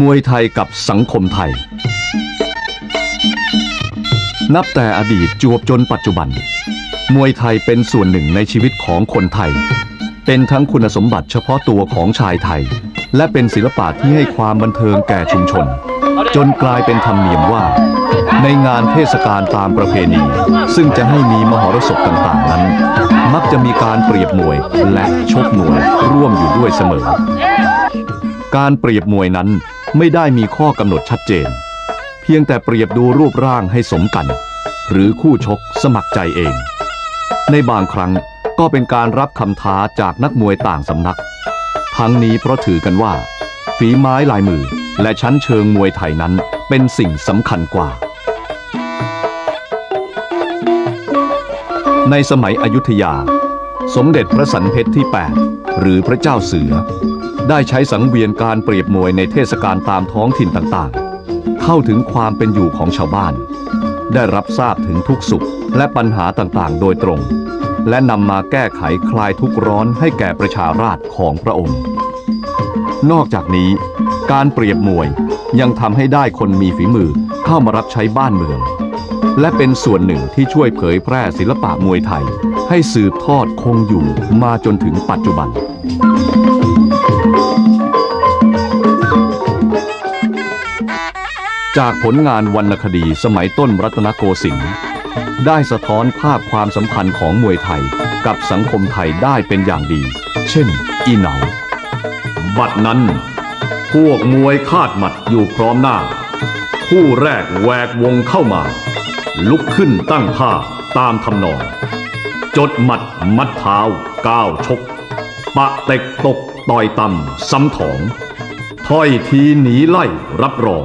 มวยไทยกับสังคมไทย นับแต่อดีตจวบจนปัจจุบัน มวยไทยเป็นส่วนหนึ่งในชีวิตของคนไทย เป็นทั้งคุณสมบัติเฉพาะตัวของชายไทย และเป็นศิลปะที่ให้ความบันเทิงแก่ชุมชน จนกลายเป็นธรรมเนียมว่า ในงานเทศกาลตามประเพณี ซึ่งจะให้มีมหรสพต่างๆนั้น มักจะมีการเปรียบมวยและชกมวยร่วมอยู่ด้วยเสมอ การเปรียบมวยนั้น ไม่ได้มีข้อกำหนดชัดเจน เพียงแต่เปรียบดูรูปร่างให้สมกัน หรือคู่ชกสมัครใจเอง ในบางครั้งก็เป็นการรับคำท้าจากนักมวยต่างสำนัก ทั้งนี้เพราะถือกันว่า ฝีไม้ลายมือและชั้นเชิงมวยไทยนั้นเป็นสิ่งสำคัญกว่า ในสมัยอยุธยา สมเด็จพระสันเพชรที่ 8 หรือพระเจ้าเสือ ได้ใช้สังเวียนการเปรียบมวยในเทศกาลตามท้องถิ่นต่างๆ เข้าถึงความเป็นอยู่ของชาวบ้าน ได้รับทราบถึงทุกสุขและปัญหาต่างๆ โดยตรง และนำมาแก้ไขคลายทุกข์ร้อนให้แก่ประชาราษฎร์ของพระองค์ นอกจากนี้ การเปรียบมวยยังทำให้ได้คนมีฝีมือเข้ามารับใช้บ้านเมือง และเป็นส่วนหนึ่งที่ช่วยเผยแพร่ศิลปะมวยไทย ให้สืบทอดคงอยู่มาจนถึงปัจจุบัน จากผลงานวรรณคดีสมัยต้นรัตนโกสินทร์ได้สะท้อนภาพความสัมพันธ์ของมวยไทยกับสังคมไทยได้เป็นอย่างดี เช่น อีเหนา บัดนั้น พวกมวยคาดหมัดอยู่พร้อมหน้า คู่แรกแหวกวงเข้ามา ลุกขึ้นตั้งท่าตามทำนอง จดหมัดมัดเท้าก้าวชก ปะเต็กตกต่อยต่ำซ้ำถองถ้อยทีหนีไล่รับรอง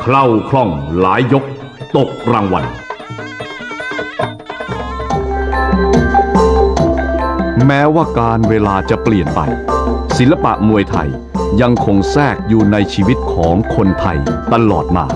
เคล้าคล่องหลายยก ตกรางวัล แม้ว่าการเวลาจะเปลี่ยนไป ศิลปะมวยไทยยังคงแทรกอยู่ในชีวิตของคนไทยตลอดมา